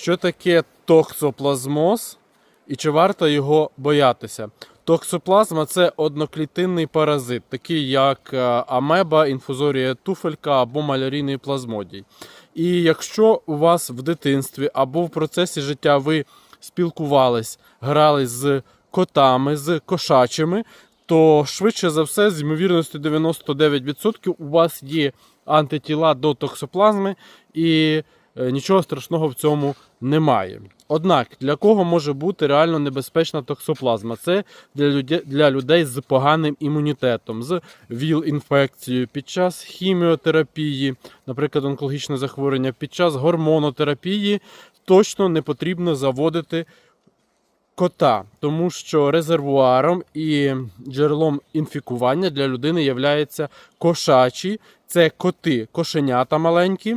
Що таке токсоплазмоз і чи варто його боятися? Токсоплазма це одноклітинний паразит, такий як е, амеба, інфузорія туфелька або малярійний плазмодій. І якщо у вас в дитинстві або в процесі життя ви спілкувались, грались з котами, з кошачими, то швидше за все, з ймовірністю 99% у вас є антитіла до токсоплазми, і нічого страшного в цьому немає. Однак для кого може бути реально небезпечна токсоплазма? Це для людей, для людей з поганим імунітетом, з ВІЛ-інфекцією, під час хіміотерапії, наприклад, онкологічне захворювання, під час гормонотерапії точно не потрібно заводити кота, тому що резервуаром і джерелом інфікування для людини являються кошачі, це коти, кошенята маленькі.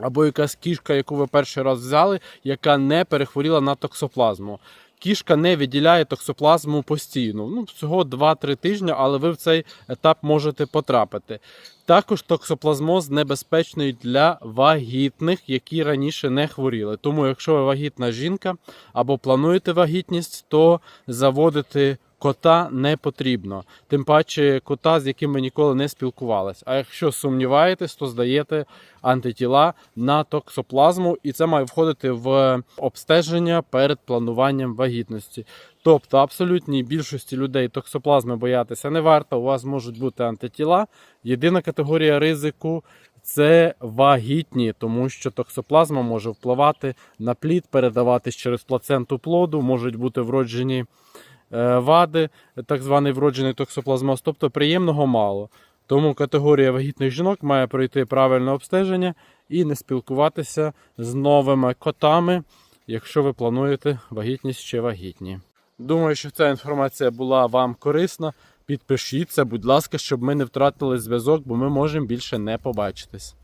Або якась кішка, яку ви перший раз взяли, яка не перехворіла на токсоплазму. Кішка не виділяє токсоплазму постійно. Ну, всього 2-3 тижні, але ви в цей етап можете потрапити. Також токсоплазмоз небезпечний для вагітних, які раніше не хворіли. Тому, якщо ви вагітна жінка або плануєте вагітність, то заводити кота не потрібно. Тим паче кота, з яким ви ніколи не спілкувались. А якщо сумніваєтесь, то здаєте антитіла на токсоплазму, і це має входити в обстеження перед плануванням вагітності. Тобто, абсолютній більшості людей токсоплазми боятися не варто. У вас можуть бути антитіла. Єдина категорія ризику це вагітні, тому що токсоплазма може впливати на плід, передаватись через плаценту плоду, можуть бути вроджені вади, так званий вроджений токсоплазмоз, тобто приємного мало. Тому категорія вагітних жінок має пройти правильне обстеження і не спілкуватися з новими котами, якщо ви плануєте вагітність чи вагітні. Думаю, що ця інформація була вам корисна. Підпишіться, будь ласка, щоб ми не втратили зв'язок, бо ми можемо більше не побачитись.